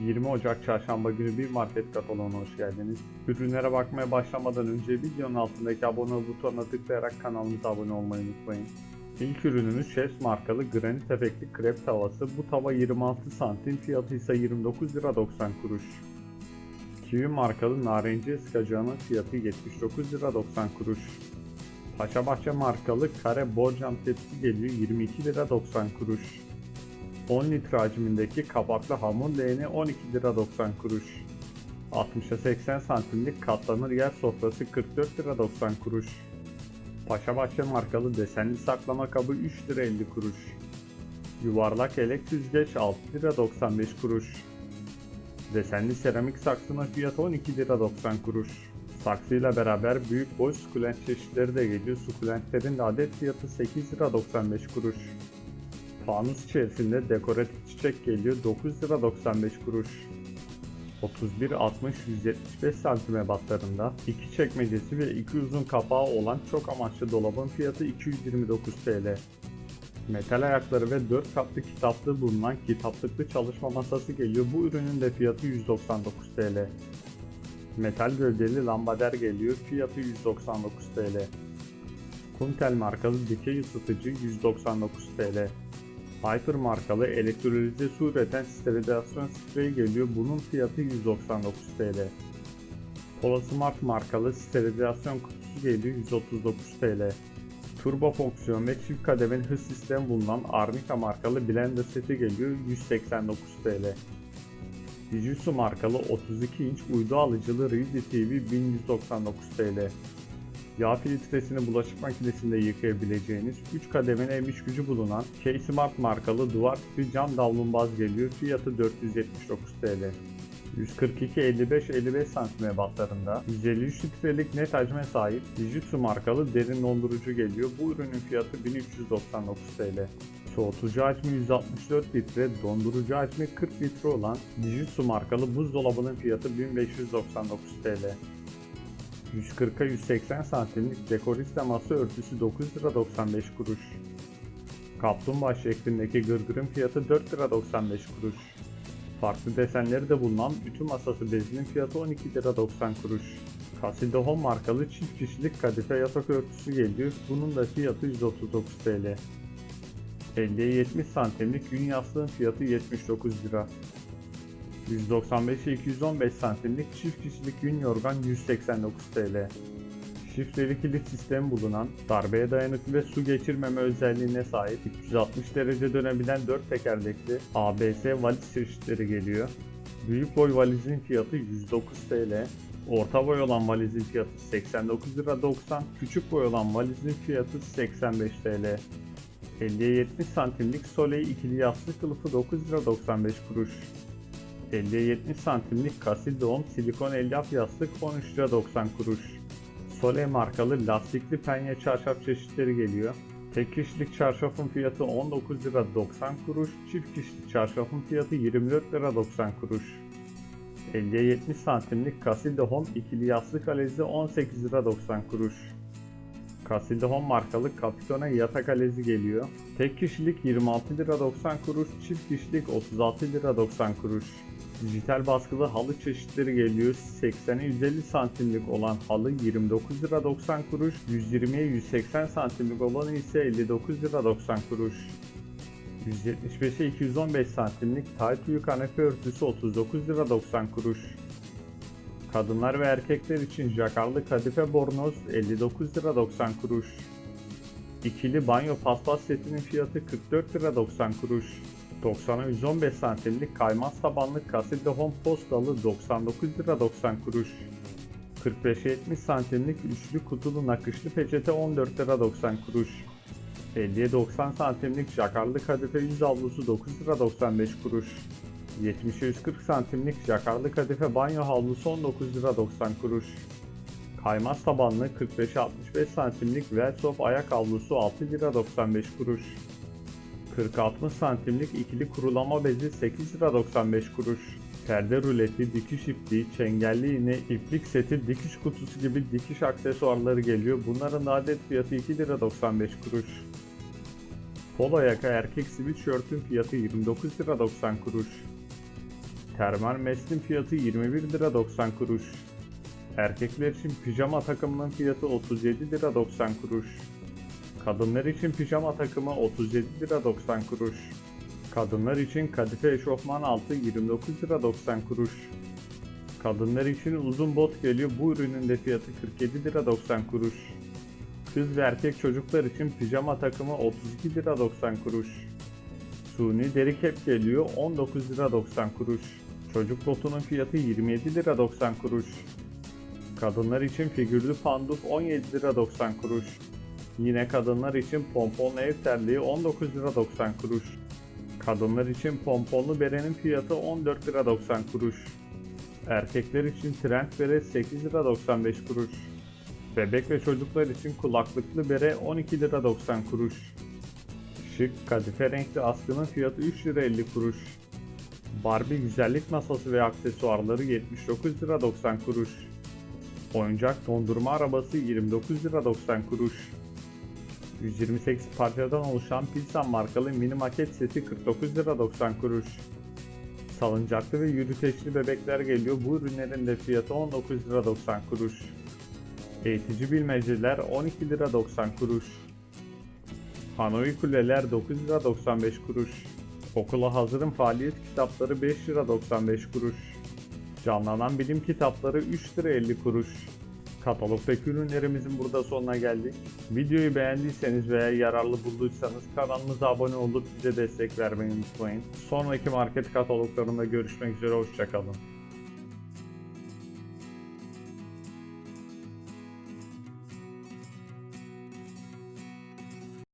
20 Ocak Çarşamba günü bir market kataloğuna hoş geldiniz. Ürünlere bakmaya başlamadan önce videonun altındaki abone ol butonuna tıklayarak kanalımıza abone olmayı unutmayın. İlk ürünümüz Chefs markalı granit efektli krep tavası. Bu tava 26 santim, fiyatı ise 29 lira 90 kuruş. Kiwi markalı narenciye sıkacağının fiyatı 79 lira 90 kuruş. Paşabahçe markalı kare borcam tepsi geliyor 22 lira 90 kuruş. 10 litre hacmindeki kapaklı hamur leğeni 12 lira 90 kuruş. 60'a 80 santimlik katlanır yer sofrası 44 lira 90 kuruş. Paşabahçe markalı desenli saklama kabı 3 lira 50 kuruş. Yuvarlak elek süzgeç 6 lira 95 kuruş. Desenli seramik saksının fiyatı 12 lira 90 kuruş. Saksıyla beraber büyük boy sukulent çeşitleri de geliyor. Sukulentlerin de adet fiyatı 8 lira 95 kuruş. Fanus içerisinde dekoratif çiçek geliyor 9 lira 95 kuruş. 31 60 175 santim ebatlarında iki çekmecesi ve iki uzun kapağı olan çok amaçlı dolabın fiyatı 229 TL. Metal ayakları ve 4 katlı kitaplığı bulunan kitaplıklı çalışma masası geliyor. Bu ürünün de fiyatı 199 TL. Metal gövdeli lambader geliyor. Fiyatı 199 TL. Kuntel markalı dikey ısıtıcı 199 TL. Hyper markalı elektrolize su üreten sterilizasyon spreyi geliyor. Bunun fiyatı 199 TL. Pola Smart markalı sterilizasyon kutusu geliyor 139 TL. Turbo fonksiyon ve çift kademeli hız sistemi bulunan Arnica markalı blender seti geliyor 189 TL. Fujitsu markalı 32 inç uydu alıcılı Ridi TV 1199 TL. Yağ filtresini bulaşık makinesinde yıkayabileceğiniz 3 kademeli emiş gücü bulunan K-Smart markalı duvar tipi cam davlumbaz geliyor. Fiyatı 479 TL. 142 55 55 cm ebatlarında 153 litrelik net hacme sahip Fujitsu markalı derin dondurucu geliyor. Bu ürünün fiyatı 1399 TL. Soğutucu hacmi 164 litre, dondurucu hacmi 40 litre olan Fujitsu markalı buzdolabının fiyatı 1599 TL. 140'a 180 santimlik dekoriste masa örtüsü 9 lira 95 kuruş. Kaplumbağa şeklindeki gırgırın fiyatı 4 lira 95 kuruş. Farklı desenleri de bulunan bütün masası bezinin fiyatı 12 lira 90 kuruş. Casino Home markalı çift kişilik kadife yatak örtüsü geliyor. Bunun da fiyatı 139 TL. 50'ye 70 santimlik gün yastığın fiyatı 79 lira. 195'e 215 santimlik çift kişilik yün yorgan 189 TL. Şifreli kilit sistemi bulunan, darbeye dayanıklı ve su geçirmeme özelliğine sahip 360 derece dönebilen 4 tekerlekli ABS valiz çeşitleri geliyor. Büyük boy valizin fiyatı 109 TL. Orta boy olan valizin fiyatı 89 lira 90, küçük boy olan valizin fiyatı 85 TL. 50'ye 70 santimlik Soleil ikili yastık kılıfı 9 lira 95 kuruş. 50'ye 70 santimlik Doğum silikon elyaf yastık 13 lira 90 kuruş. Soleil markalı lastikli penye çarşaf çeşitleri geliyor. Tek kişilik çarşafın fiyatı 19 lira 90 kuruş, çift kişilik çarşafın fiyatı 24 lira 90 kuruş. 50'ye 70 santimlik Casilde Home ikili yastık alezi 18 lira 90 kuruş. Casilde Home markalı Capitone yatak alezi geliyor. Tek kişilik 26 lira 90 kuruş, çift kişilik 36 lira 90 kuruş. Dijital baskılı halı çeşitleri geliyor. 80'e 150 santimlik olan halı 29 lira 90 kuruş, 120'ye 180 santimlik olanı ise 59 lira 90 kuruş. 175'e 215 santimlik tayt uyu kanepe örtüsü 39 lira 90 kuruş. Kadınlar ve erkekler için jakarlı kadife bornoz 59 lira 90 kuruş. İkili banyo paspas setinin fiyatı 44 lira 90 kuruş. 90'a 115 santimlik kaymaz tabanlı Casilda Home postalı 99 lira 90 kuruş. 45'e 70 santimlik üçlü kutulu nakışlı peçete 14 lira 90 kuruş. 50'ye 90 santimlik jakarlı kadife yüz havlusu 9 lira 95 kuruş. 70'e 140 santimlik jakarlı kadife banyo havlusu 19 lira 90 kuruş. Kaymaz tabanlı 45'e 65 santimlik Velsoft ayak havlusu 6 lira 95 kuruş. 40-60 santimlik ikili kurulama bezi 8 lira 95 kuruş. Perde ruleti, dikiş ipliği, çengelli iğne, iplik seti, dikiş kutusu gibi dikiş aksesuarları geliyor. Bunların adet fiyatı 2 lira 95 kuruş. Polo yaka erkek sweatshirt'ün fiyatı 29 lira 90 kuruş. Termal meslin fiyatı 21 lira 90 kuruş. Erkekler için pijama takımının fiyatı 37 lira 90 kuruş. Kadınlar için pijama takımı 37 lira 90 kuruş. Kadınlar için kadife eşofman altı 29 lira 90 kuruş. Kadınlar için uzun bot geliyor. Bu ürünün de fiyatı 47 lira 90 kuruş. Kız ve erkek çocuklar için pijama takımı 32 lira 90 kuruş. Suni deri kep geliyor 19 lira 90 kuruş. Çocuk botunun fiyatı 27 lira 90 kuruş. Kadınlar için figürlü panduf 17 lira 90 kuruş. Yine kadınlar için pomponlu ev terliği 19 lira 90 kuruş. Kadınlar için pomponlu berenin fiyatı 14 lira 90 kuruş. Erkekler için trend bere 8 lira 95 kuruş. Bebek ve çocuklar için kulaklıklı bere 12 lira 90 kuruş. Şık kadife renkli askının fiyatı 3 lira 50 kuruş. Barbie güzellik masası ve aksesuarları 79 lira 90 kuruş. Oyuncak dondurma arabası 29 lira 90 kuruş. 128 parçadan oluşan Pilsen markalı mini maket seti 49 lira 90 kuruş. Salıncaklı ve yürüteçli bebekler geliyor. Bu ürünlerin de fiyatı 19 lira 90 kuruş. Eğitici bilmeceler 12 lira 90 kuruş. Hanoi kuleler 9 lira 95 kuruş. Okula hazırın faaliyet kitapları 5 lira 95 kuruş. Canlanan bilim kitapları 3 lira 50 kuruş. Katalogdaki ürünlerimizin burada sonuna geldik. Videoyu beğendiyseniz veya yararlı bulduysanız kanalımıza abone olup bize destek vermeyi unutmayın. Sonraki market kataloglarında görüşmek üzere, hoşçakalın.